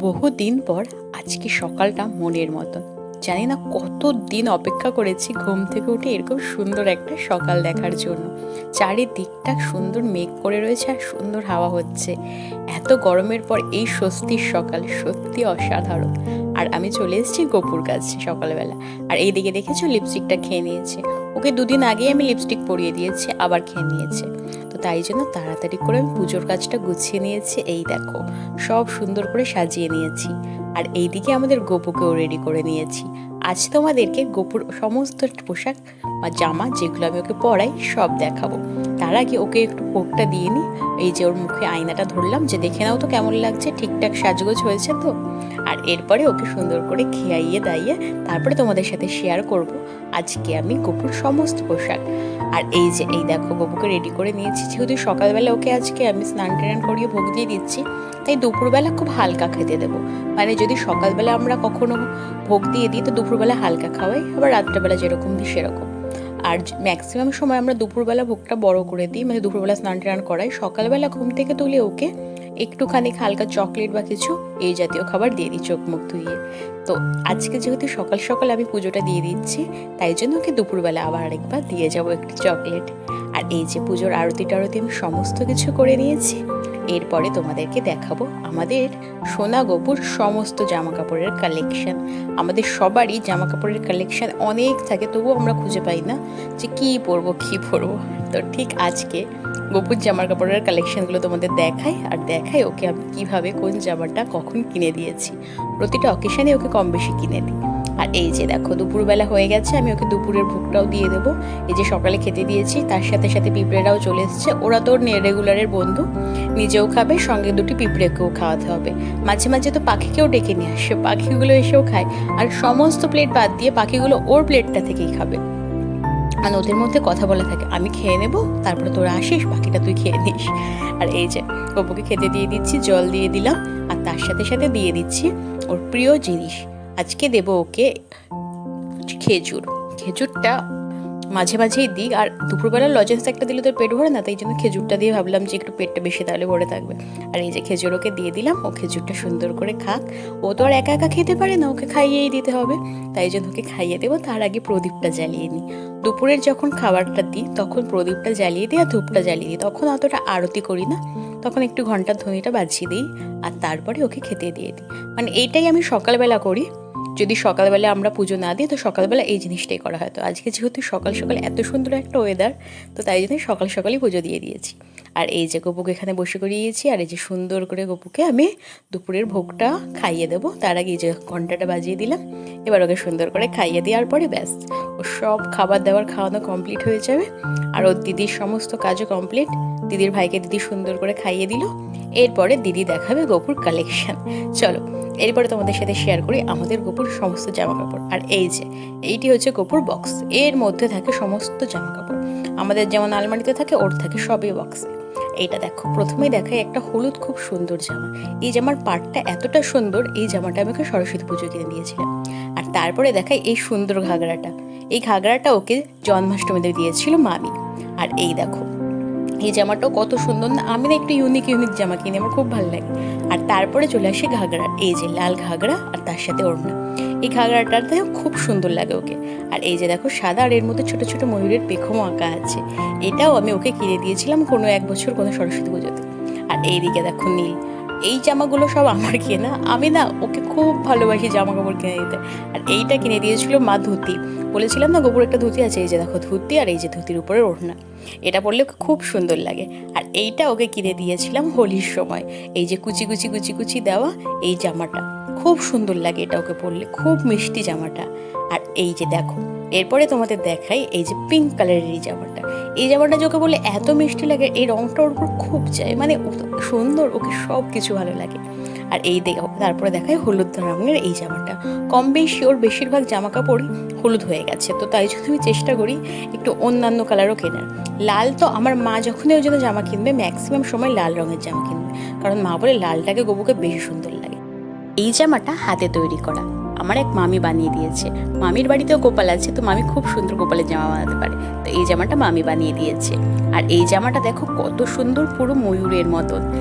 বহুদিন পর আজকে সকালটা মনের মতন। জানি না কত দিন অপেক্ষা করেছি ঘুম থেকে উঠে এরকম সুন্দর একটা সকাল দেখার জন্য। চারিদিকটা সুন্দর মেঘ করে রয়েছে আর সুন্দর হাওয়া হচ্ছে। এত গরমের পর এই স্বস্তির সকাল সত্যি অসাধারণ। আর আমি চলে এসেছি গোপুর কাছে সকালবেলা। আর এই দিকে দেখেছ লিপস্টিকটা খেয়ে নিয়েছে। ওকে দুদিন আগেই আমি লিপস্টিক পরিয়ে দিয়েছি, আবার খেয়ে নিয়েছে। তো তাই জন্য তাড়াতাড়ি করে আমি পুজোর কাজটা গুছিয়ে নিয়েছি। এই দেখো, সব সুন্দর করে সাজিয়ে নিয়েছি। আর এইদিকে আমাদের গোপুকেও রেডি করে নিয়েছি। আজ তোমাদেরকে গোপুর সমস্ত পোশাক বা জামা যেগুলো আমি ওকে পরাই সব দেখাবো। তার আগে ওকে একটু পোকটা দিয়ে নিই এই যে ওর মুখে আয়নাটা ধরলাম যে দেখে নাও তো কেমন লাগছে, ঠিকঠাক সাজগোজ হয়েছে তো। আর এরপরে ওকে সুন্দর করে খেয়াইয়ে দাইয়ে তারপরে তোমাদের সাথে শেয়ার করব। আজকে আমি গোপুর সমস্ত পোশাক। আর এই যে, এই দেখো, বাবুকে রেডি করে নিয়েছি। যেহেতু সকালবেলা ওকে আজকে আমি স্নান টান করিয়ে ভোগ দিয়ে দিচ্ছি, তাই দুপুরবেলা খুব হালকা খেতে দেবো। মানে যদি সকালবেলা আমরা কখনো ভোগ দিয়ে দিই, তো দুপুরবেলা হালকা খাওয়াই, আবার রাত্রেবেলা যেরকম দিই সেরকম। আর ম্যাক্সিমাম সময় আমরা দুপুরবেলা ভোগটা বড় করে দিই মানে দুপুরবেলা স্নান টান করাই, সকালবেলা ঘুম থেকে তুলে ওকে একটুখানি হালকা চকলেট বা কিছু, এই জাতীয় খাবার দিয়ে দিই চোখ মুখ ধুইয়ে। তো আজকে যেহেতু সকাল সকাল আমি পুজোটা দিয়ে দিচ্ছি, তাই জন্য ওকে দুপুরবেলা আবার আরেকবার দিয়ে যাব একটু চকলেট। আর এই যে পুজোর আরতি টারতি আমি সমস্ত কিছু করে নিয়েছি, এরপরে তোমাদেরকে দেখাবো আমাদের সোনা গোপুর সমস্ত জামা কাপড়ের কালেকশন আমাদের সবারই জামা কাপড়ের কালেকশন অনেক থাকে, তবুও আমরা খুঁজে পাই না যে কী পরবো কী পরবো। তো ঠিক আজকে গোপুর জামার কাপড়ের কালেকশনগুলো তোমাদের দেখাই আর দেখাই ওকে আমি কীভাবে কোন জামাটা কখন কিনে দিয়েছি। প্রতিটা অকেশনে ওকে কম বেশি কিনে দিই। আর এই যে দেখো, দুপুরবেলা হয়ে গেছে, আমি ওকে দুপুরের ভোগটাও দিয়ে দেবো। এই যে সকালে খেতে দিয়েছি, তার সাথে সাথে পিঁপড়েরাও চলে এসছে। ওরা তো রেগুলারের বন্ধু, নিজেও খাবে, সঙ্গে দুটি পিঁপড়েকেও খাওয়াতে হবে। মাঝে মাঝে তো পাখিকেও ডেকে নিয়ে আসে, পাখিগুলো এসেও খায়। আর সমস্ত প্লেট বাদ দিয়ে পাখিগুলো ওর প্লেটটা থেকেই খাবে। আর ওদের মধ্যে কথা বলে থাকে, আমি খেয়ে নেব, তারপরে তোরা আসিস, বাকিটা তুই খেয়ে নিস। আর এই যে গপুকে খেতে দিয়ে দিচ্ছি, জল দিয়ে দিলাম, আর তার সাথে সাথে দিয়ে দিচ্ছি ওর প্রিয় জিনিস। আজকে দেব ওকে খেজুর। খেজুরটা মাঝে মাঝেই দিই, আর দুপুরবেলা লজেন্স একটা দিলে তোর পেট ভরে না, তাই জন্য খেজুরটা দিয়ে ভাবলাম যে একটু পেটটা বেশি তাহলে ভরে থাকবে। আর এই যে খেজুর ওকে দিয়ে দিলাম, ও খেজুরটা সুন্দর করে খাক। ও তো আর একা একা খেতে পারে না, ওকে খাইয়েই দিতে হবে। তাই জন্য ওকে খাইয়ে দেবো, তার আগে প্রদীপটা জ্বালিয়ে নিই। দুপুরের যখন খাবারটা দিই, তখন প্রদীপটা জ্বালিয়ে দিই আর ধূপটা জ্বালিয়ে দিই। তখন অতটা আরতি করি না, তখন একটু ঘণ্টার ধ্বনিটা বাজিয়ে দিই, আর তারপরে ওকে খেতে দিয়ে দিই। মানে এইটাই আমি সকালবেলা করি। যদি সকালবেলা আমরা পুজো না দিই, তো সকালবেলা এই জিনিসটাই করা হয়। তো আজকে যেহেতু সকাল সকাল এত সুন্দর একটা ওয়েদার তো তাই জন্য সকাল সকালই পুজো দিয়ে দিয়েছি। আর এই যে গপুকে এখানে বসে করিয়েছি, আর এই যে সুন্দর করে গপুকে আমি দুপুরের ভোগটা খাইয়ে দেবো। তার আগে এই যে ঘন্টাটা বাজিয়ে দিলাম, এবার ওকে সুন্দর করে খাইয়ে দেওয়ার পরে ব্যাস, ও সব খাবার দাবার খাওয়ানো কমপ্লিট হয়ে যাবে। আর ওর দিদির সমস্ত কাজও কমপ্লিট দিদির ভাইকে দিদি সুন্দর করে খাইয়ে দিল। এরপরে দিদি দেখাবে গোপুর কালেকশন চলো এরপরে তোমাদের সাথে শেয়ার করি আমাদের গোপুর সমস্ত জামা কাপড় আর এই যে, এইটি হচ্ছে গোপুর বক্স এর মধ্যে থাকে সমস্ত জামা কাপড় আমাদের যেমন আলমারিতে থাকে, ওর থাকে সবই বক্সে এইটা দেখো, প্রথমেই দেখাই একটা হলুদ খুব সুন্দর জামা। এই জামার পাটটা এতটা সুন্দর, এই জামাটা আমাকে সরস্বতী পুজো কিনে দিয়েছিলাম। আর তারপরে দেখাই এই সুন্দর ঘাগরাটা। এই ঘাগরাটা ওকে জন্মাষ্টমীতে দিয়েছিল মামি। আর এই দেখো এই জামাটাও কত সুন্দর না, আমি না একটু ইউনিক ইউনিক জামা কিনি, আমার খুব ভালো লাগে। আর তারপরে চলে আসে ঘাগরা, এই যে লাল ঘাগরা আর তার সাথে ওড়না। এই ঘাগরাটাতে খুব সুন্দর লাগে ওকে। আর এই যে দেখো সাদা, আর এর মধ্যে ছোট ছোট ময়ূরের পেখমও আঁকা আছে। এটাও আমি ওকে কিনে দিয়েছিলাম কোনো এক বছর কোনো সরস্বতী পুজোতে। আর এইদিকে দেখো নীল এই জামাগুলো সব আমার কেনা আমি না ওকে খুব ভালোবাসি জামা কাপড় কিনে দিতে। আর এইটা কিনে দিয়েছিল মা ধুতি। বলেছিলাম না গোবর একটা ধুতি আছে, এই যে দেখো, ধুতি আর এই যে ধুতির উপরে ওড়না। এটা পরলে ওকে খুব সুন্দর লাগে। আর এইটা ওকে কিনে দিয়েছিলাম হোলির সময়। এই যে কুচি কুচি কুচি কুচি দেওয়া এই জামাটা। খুব সুন্দর লাগে এটা ওকে পরলে। খুব মিষ্টি জামাটা। আর এই যে দেখো, এরপরে তোমাদের দেখাই এই যে পিঙ্ক কালারের এই জামাটা। এই জামাটা যে বলে এত মিষ্টি লাগে, এই রংটা ওর উপর খুব যায় মানে সুন্দর, ওকে সব কিছু ভালো লাগে। আর এই দেখো, তারপরে দেখায় হলুদ রঙের এই জামাটা। কম বেশি ওর বেশিরভাগ জামা কাপড়ই হলুদ হয়ে গেছে। তো তাই জন্য আমি চেষ্টা করি একটু অন্যান্য কালারও কেনার। লাল তো আমার মা যখনই ওই জন্য জামা কিনবে ম্যাক্সিমাম সময় লাল রঙের জামা কিনবে। কারণ মা বলে লালটাকে গবুকে বেশি সুন্দর এই জামাটা হাতে তৈরি করা। আমার এক মামি বানিয়ে দিয়েছে। মামির বাড়িতেও গোপাল আছে, তো মামি খুব সুন্দর গোপালের জামা বানাতে পারে। তো এই জামাটা মামি বানিয়ে দিয়েছে। আর এই জামাটা দেখো কত সুন্দর পুরো ময়ূরের মতন।